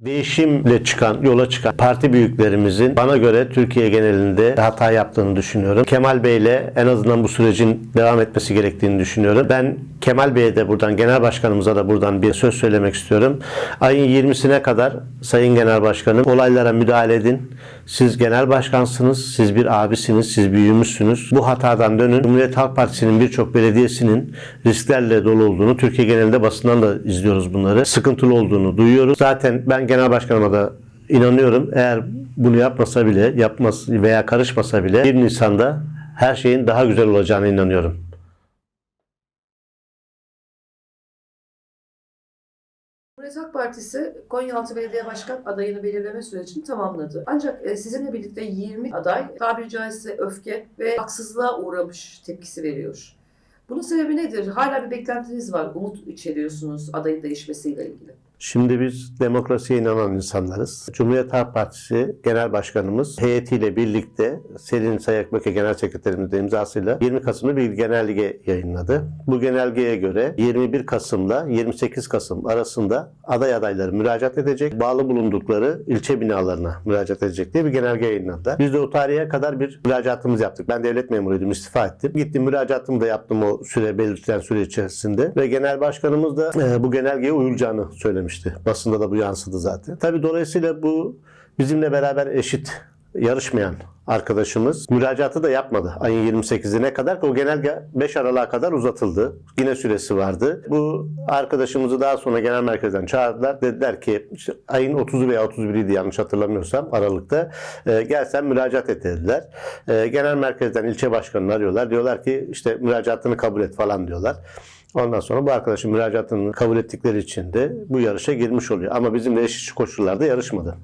Değişimle çıkan, yola çıkan parti büyüklerimizin bana göre Türkiye genelinde hata yaptığını düşünüyorum. Kemal Bey'le en azından bu sürecin devam etmesi gerektiğini düşünüyorum. Ben Kemal Bey'e de buradan, Genel Başkanımıza da buradan bir söz söylemek istiyorum. Ayın 20'sine kadar Sayın Genel Başkanım olaylara müdahale edin. Siz genel başkansınız, siz bir abisiniz, siz büyüğümüzsünüz. Bu hatadan dönün. Cumhuriyet Halk Partisi'nin birçok belediyesinin risklerle dolu olduğunu, Türkiye genelinde basından da izliyoruz bunları. Sıkıntılı olduğunu duyuyoruz. Zaten ben genel başkanıma da inanıyorum. Eğer bunu yapmasa bile, yapmaz veya karışmasa bile 1 Nisan'da her şeyin daha güzel olacağına inanıyorum. Cumhuriyet Halk Partisi Konyaaltı Belediye Başkan adayını belirleme sürecini tamamladı. Ancak e, sizinle birlikte 20 aday tabiri caizse öfke ve haksızlığa uğramış tepkisi veriyor. Bunun sebebi nedir? Hala bir beklentiniz var. Umut içeriyorsunuz adayın değişmesiyle ilgili. Şimdi biz demokrasiye inanan insanlarız. Cumhuriyet Halk Partisi Genel Başkanımız heyetiyle birlikte Selin Sayakböke Genel Sekreterimiz de imzasıyla 20 Kasım'da bir genelge yayınladı. Bu genelgeye göre 21 Kasım'la 28 Kasım arasında aday adayları müracaat edecek. Bağlı bulundukları ilçe binalarına müracaat edecek diye bir genelge yayınladılar. Biz de o tarihe kadar bir müracaatımız yaptık. Ben devlet memuruydum, istifa ettim. Gittim müracaatımı da yaptım o süre belirtilen süre içerisinde ve genel başkanımız da e, bu genelgeye uyulacağını söylemişti. Basında da bu yansıdı zaten. Tabii dolayısıyla bu bizimle beraber eşit yarışmayan arkadaşımız müracaatı da yapmadı ayın 28'ine kadar. O genelge 5 Aralık'a kadar uzatıldı. Yine süresi vardı. Bu arkadaşımızı daha sonra genel merkezden çağırdılar. Dediler ki işte ayın 30'u veya 31'iydi yanlış hatırlamıyorsam Aralık'ta. E, gel sen müracaat et dediler. E, genel merkezden ilçe başkanını arıyorlar. Diyorlar ki işte müracaatını kabul et falan diyorlar. Ondan sonra bu arkadaşın müracaatını kabul ettikleri için de bu yarışa girmiş oluyor. Ama bizimle eşit koşullarda yarışmadı.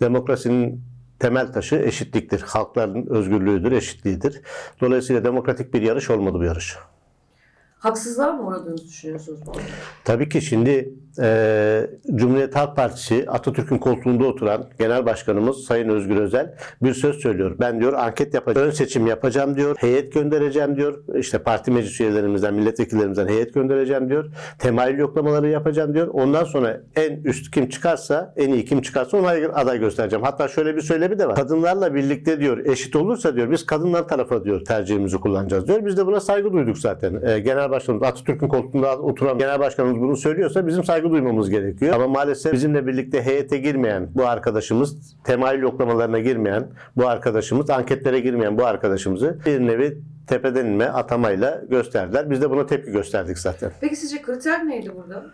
Demokrasinin temel taşı eşitliktir. Halkların özgürlüğüdür, eşitliğidir. Dolayısıyla demokratik bir yarış olmadı bu yarış. Haksızlığa mı uğradığınızı düşünüyorsunuz bu arada? Tabii ki şimdi e, Cumhuriyet Halk Partisi Atatürk'ün koltuğunda oturan Genel Başkanımız Sayın Özgür Özel bir söz söylüyor. Ben diyor anket yapacağım, ön seçim yapacağım diyor, heyet göndereceğim diyor. İşte parti meclis üyelerimizden, milletvekillerimizden heyet göndereceğim diyor. Temayül yoklamaları yapacağım diyor. Ondan sonra en üst kim çıkarsa, en iyi kim çıkarsa ona aday göstereceğim. Hatta şöyle bir söylemi de var. Kadınlarla birlikte diyor eşit olursa diyor biz kadınlar tarafa diyor tercihimizi kullanacağız diyor. Biz de buna saygı duyduk zaten. E, Genel Başkanımız Atatürk'ün koltuğunda oturan Genel Başkanımız bunu söylüyorsa bizim saygı duymamız gerekiyor. Ama maalesef bizimle birlikte heyete girmeyen bu arkadaşımız, temayül yoklamalarına girmeyen bu arkadaşımız, anketlere girmeyen bu arkadaşımızı bir nevi tepeden inme atamayla gösterdiler. Biz de buna tepki gösterdik zaten. Peki sizce kriter neydi burada?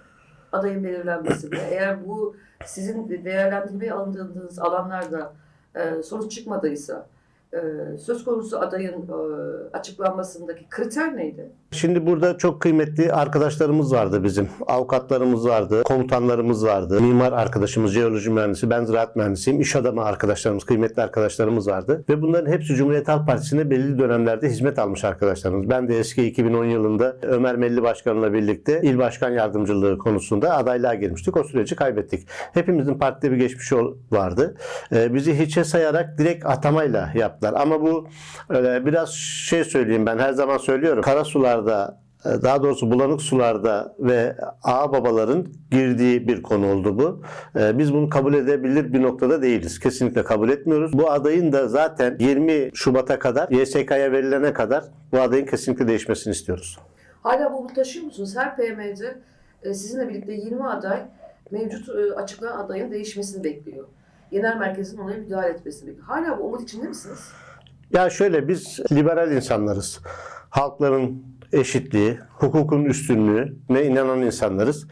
Adayın belirlenmesinde. Eğer bu sizin de değerlendirmeye alındığınız alanlarda e, sonuç çıkmadıysa söz konusu adayın e, açıklanmasındaki kriter neydi? Şimdi burada çok kıymetli arkadaşlarımız vardı bizim. Avukatlarımız vardı, komutanlarımız vardı, mimar arkadaşımız, jeoloji mühendisi, ben ziraat mühendisiyim, iş adamı arkadaşlarımız, kıymetli arkadaşlarımız vardı. Ve bunların hepsi Cumhuriyet Halk Partisi'ne belli dönemlerde hizmet almış arkadaşlarımız. Ben de eski 2010 yılında Ömer Melli Başkan'la birlikte il başkan yardımcılığı konusunda adaylığa girmiştik. O süreci kaybettik. Hepimizin partide bir geçmişi vardı. Ee, bizi hiçe sayarak direkt atamayla yaptılar. Ama bu e, biraz şey söyleyeyim ben her zaman söylüyorum. Kara sularda e, daha doğrusu bulanık sularda ve ağa babaların girdiği bir konu oldu bu. E, Biz bunu kabul edebilir bir noktada değiliz. Kesinlikle kabul etmiyoruz. Bu adayın da zaten 20 Şubat'a kadar YSK'ya verilene kadar bu adayın kesinlikle değişmesini istiyoruz. Hala bu taşıyor musunuz? Her PM'de sizinle birlikte 20 aday mevcut açıklanan adayın değişmesini bekliyor. Genel merkezin ona müdahale etmesini bekliyor. Hala bu umut içinde misiniz? Ya şöyle biz liberal insanlarız. Halkların eşitliği, hukukun üstünlüğüne inanan insanlarız.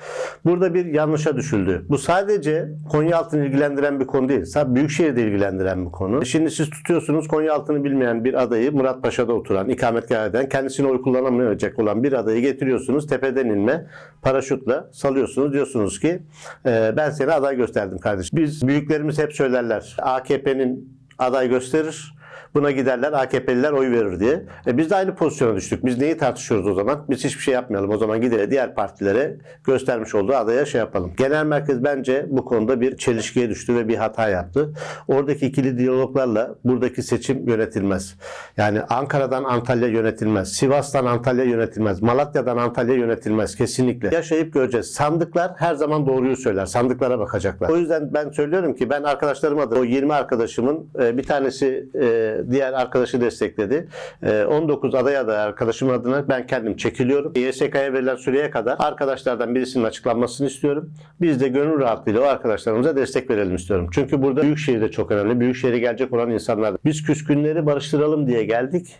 Burada bir yanlışa düşüldü. Bu sadece Konyaaltı'nı ilgilendiren bir konu değil. Sadece Büyükşehir'de ilgilendiren bir konu. Şimdi siz tutuyorsunuz Konyaaltı'nı bilmeyen bir adayı Muratpaşa'da oturan, ikametgah eden, kendisine oy kullanamayacak olan bir adayı getiriyorsunuz. Tepeden inme, paraşütle salıyorsunuz. Diyorsunuz ki "E, ben seni aday gösterdim kardeşim. Biz büyüklerimiz hep söylerler. AKP'nin aday gösterir. Buna giderler AKP'liler oy verir diye. E biz de aynı pozisyona düştük. Biz neyi tartışıyoruz o zaman? Biz hiçbir şey yapmayalım. O zaman gidelim diğer partilere göstermiş olduğu adaya şey yapalım. Genel merkez bence bu konuda bir çelişkiye düştü ve bir hata yaptı. Oradaki ikili diyaloglarla buradaki seçim yönetilmez. Yani Ankara'dan Antalya yönetilmez. Sivas'tan Antalya yönetilmez. Malatya'dan Antalya yönetilmez. Kesinlikle. Yaşayıp göreceğiz. Sandıklar her zaman doğruyu söyler. Sandıklara bakacaklar. O yüzden ben söylüyorum ki ben arkadaşlarım adına o 20 arkadaşımın e, bir tanesi e, diğer arkadaşı destekledi. E, 19 aday aday arkadaşım adına ben kendim çekiliyorum. YSK'ya verilen süreye kadar arkadaşlardan birisinin açıklanmasını istiyorum. Biz de gönül rahatlığıyla o arkadaşlarımıza destek verelim istiyorum. Çünkü burada Büyükşehir de çok önemli. Büyükşehir'e gelecek olan insanlar. Biz küskünleri barıştıralım diye geldik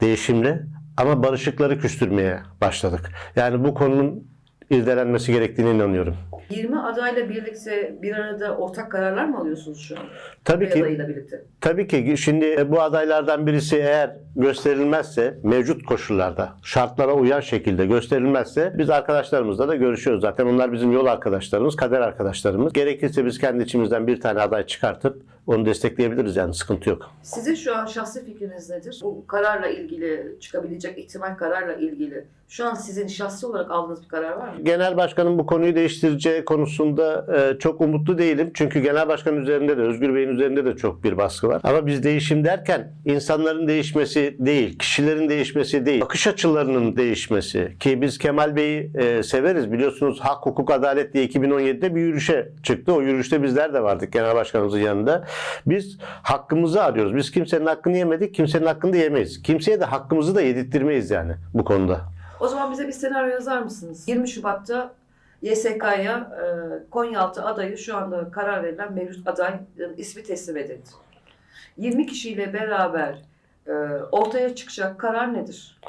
değişimle ama barışıkları küstürmeye başladık. Yani bu konunun irdelenmesi gerektiğine inanıyorum. 20 adayla birlikte bir arada ortak kararlar mı alıyorsunuz şu an? Tabii Bir ki birlikte. Tabii ki şimdi bu adaylardan birisi eğer gösterilmezse mevcut koşullarda şartlara uyan şekilde gösterilmezse biz arkadaşlarımızla da görüşüyoruz zaten. Onlar bizim yol arkadaşlarımız, kader arkadaşlarımız. Gerekirse biz kendi içimizden bir tane aday çıkartıp onu destekleyebiliriz yani sıkıntı yok. Sizin şu an şahsi fikriniz nedir? Bu kararla ilgili, çıkabilecek ihtimal kararla ilgili. Şu an sizin şahsi olarak aldığınız bir karar var mı? Genel başkanın bu konuyu değiştireceği konusunda e, çok umutlu değilim. Çünkü genel başkanın üzerinde de Özgür Bey'in üzerinde de çok bir baskı var. Ama biz değişim derken insanların değişmesi değil, kişilerin değişmesi değil, bakış açılarının değişmesi. Ki biz Kemal Bey'i e, severiz. Biliyorsunuz Hak, Hukuk, Adalet diye 2017'de bir yürüyüşe çıktı. O yürüyüşte bizler de vardık genel başkanımızın yanında. Biz hakkımızı arıyoruz. Biz kimsenin hakkını yemedik, kimsenin hakkını da yemeyiz. Kimseye de hakkımızı da yedirttirmeyiz yani bu konuda. O zaman bize bir senaryo yazar mısınız? 20 Şubat'ta YSK'ya e, Konyaaltı adayı şu anda karar verilen mevcut adayın ismi teslim edildi. 20 kişiyle beraber e, ortaya çıkacak karar nedir?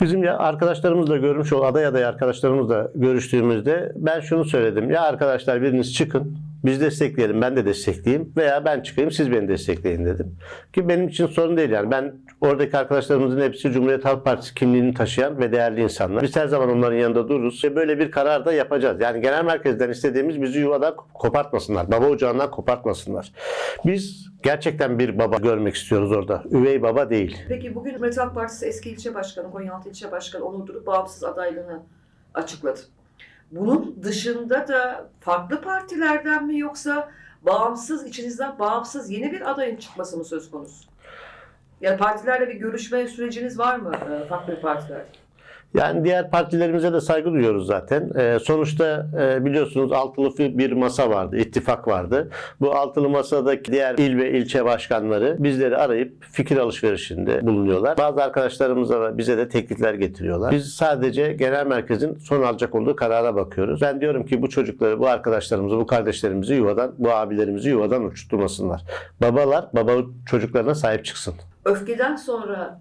Bizim ya arkadaşlarımızla görmüş o aday aday arkadaşlarımızla görüştüğümüzde ben şunu söyledim. Ya arkadaşlar biriniz çıkın. Biz destekleyelim. Ben de destekleyeyim. Veya ben çıkayım siz beni destekleyin dedim. Ki benim için sorun değil yani. Ben oradaki arkadaşlarımızın hepsi Cumhuriyet Halk Partisi kimliğini taşıyan ve değerli insanlar. Biz her zaman onların yanında dururuz. Ve böyle bir karar da yapacağız. Yani genel merkezden istediğimiz bizi yuvadan kopartmasınlar. Baba ocağından kopartmasınlar. Biz gerçekten bir baba görmek istiyoruz orada. Üvey baba değil. Peki bugün Cumhuriyet Halk Partisi eski ilçe başkanı, Konyaaltı ilçe başkanı Onur Durup bağımsız adaylığını açıkladı. Bunun dışında da farklı partilerden mi yoksa bağımsız, içinizden bağımsız yeni bir adayın çıkması mı söz konusu? Yani partilerle bir görüşme süreciniz var mı e, farklı partiler? Yani diğer partilerimize de saygı duyuyoruz zaten. Ee, sonuçta e, biliyorsunuz altılı bir masa vardı, ittifak vardı. Bu altılı masadaki diğer il ve ilçe başkanları bizleri arayıp fikir alışverişinde bulunuyorlar. Bazı arkadaşlarımıza da bize de teklifler getiriyorlar. Biz sadece genel merkezin son alacak olduğu karara bakıyoruz. Ben diyorum ki bu çocukları, bu arkadaşlarımızı, bu kardeşlerimizi yuvadan, bu abilerimizi yuvadan uçurtmasınlar. Babalar baba çocuklarına sahip çıksın. Öfkeden sonra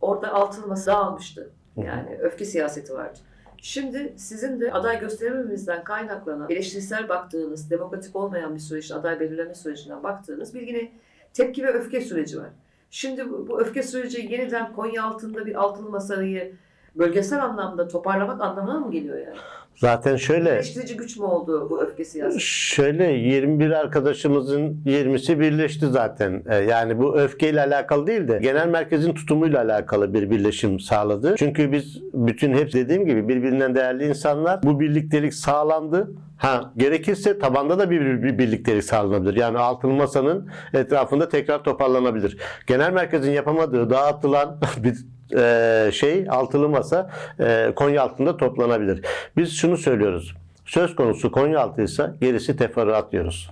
orada altılı masa dağılmıştı. Yani öfke siyaseti vardı. Şimdi sizin de aday gösterimimizden kaynaklanan eleştirisel baktığınız, demokratik olmayan bir süreçte aday belirleme sürecinden baktığınız bir yine tepki ve öfke süreci var. Şimdi bu, bu öfke süreci yeniden Konya altında bir altılı masayı bölgesel anlamda toparlamak anlamına mı geliyor yani? Zaten şöyle Eleştirici güç mü oldu bu öfke siyaseti? Şöyle 21 arkadaşımızın 20'si birleşti zaten. Ee, Yani bu öfkeyle alakalı değil de genel merkezin tutumuyla alakalı bir birleşim sağladı. Çünkü biz bütün hep dediğim gibi birbirinden değerli insanlar bu birliktelik sağlandı. Ha gerekirse tabanda da bir, bir birliktelik sağlanabilir. Yani altın masanın etrafında tekrar toparlanabilir. Genel merkezin yapamadığı dağıtılan bir e, şey altılı masa e, Konya altında toplanabilir. Biz şunu söylüyoruz. Söz konusu Konyaaltı ise gerisi teferruat diyoruz.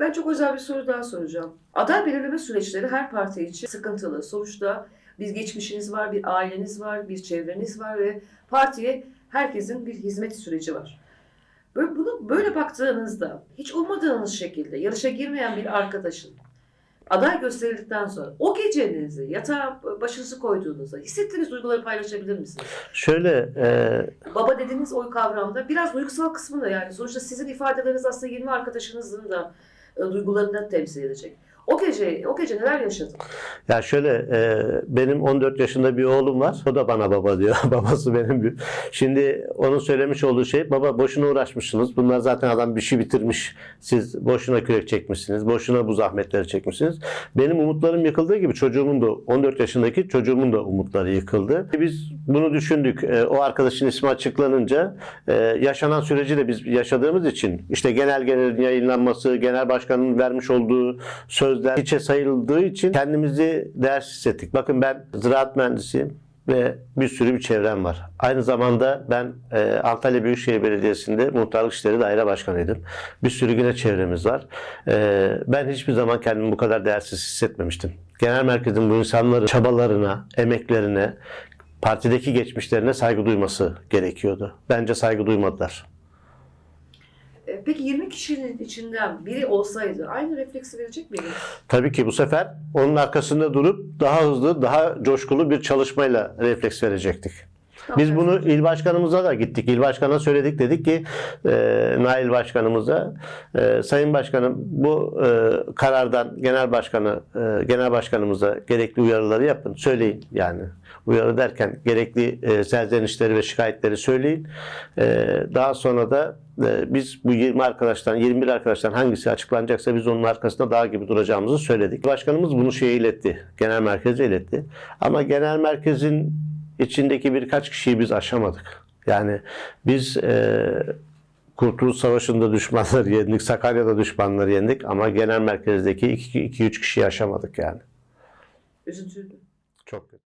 Ben çok özel bir soru daha soracağım. Aday belirleme süreçleri her parti için sıkıntılı. Sonuçta bir geçmişiniz var, bir aileniz var, bir çevreniz var ve partiye herkesin bir hizmet süreci var. Böyle, bunu böyle baktığınızda hiç ummadığınız şekilde yarışa girmeyen bir arkadaşın aday gösterildikten sonra o gecenizi yatağa başınızı koyduğunuzda hissettiğiniz duyguları paylaşabilir misiniz? Şöyle e, Baba dediğiniz oy kavramda biraz duygusal kısmı da yani sonuçta sizin ifadeleriniz aslında 20 arkadaşınızın da e, duygularını temsil edecek. O gece o gece neler yaşadın? Ya şöyle e, benim 14 yaşında bir oğlum var. O da bana baba diyor. Babası benim bir. Şimdi onun söylemiş olduğu şey baba boşuna uğraşmışsınız. Bunlar zaten adam bir şey bitirmiş. Siz boşuna kürek çekmişsiniz. Boşuna bu zahmetleri çekmişsiniz. Benim umutlarım yıkıldığı gibi çocuğumun da 14 yaşındaki çocuğumun da umutları yıkıldı. Biz bunu düşündük. E, o arkadaşın ismi açıklanınca e, yaşanan süreci de biz yaşadığımız için işte genelgelerin yayınlanması, genel başkanın vermiş olduğu sözler hiçe sayıldığı için kendimizi değersiz hissettik. Bakın ben ziraat mühendisiyim ve bir sürü bir çevrem var. Aynı zamanda ben e, Antalya Büyükşehir Belediyesi'nde muhtarlık işleri daire başkanıydım. Bir sürü yine çevremiz var. E, ben hiçbir zaman kendimi bu kadar değersiz hissetmemiştim. Genel merkezin bu insanların çabalarına, emeklerine, partideki geçmişlerine saygı duyması gerekiyordu. Bence saygı duymadılar. Peki 20 kişinin içinden biri olsaydı aynı refleksi verecek miydin? Tabii ki bu sefer onun arkasında durup daha hızlı, daha coşkulu bir çalışmayla refleks verecektik. Biz bunu il başkanımıza da gittik. İl başkanına söyledik. Dedik ki e, Nail başkanımıza e, Sayın Başkanım bu e, karardan genel başkanı e, genel başkanımıza gerekli uyarıları yapın. Söyleyin yani. Uyarı derken gerekli e, serzenişleri ve şikayetleri söyleyin. E, daha sonra da e, biz bu 20 arkadaştan 21 arkadaştan hangisi açıklanacaksa biz onun arkasında dağ gibi duracağımızı söyledik. Başkanımız bunu şeye iletti. Genel merkeze iletti. Ama genel merkezin içindeki birkaç kişiyi biz aşamadık. Yani biz e, Kurtuluş Savaşı'nda düşmanları yendik, Sakarya'da düşmanları yendik ama genel merkezdeki 2-3 kişiyi aşamadık yani. Üzüntülü. Çok kötü.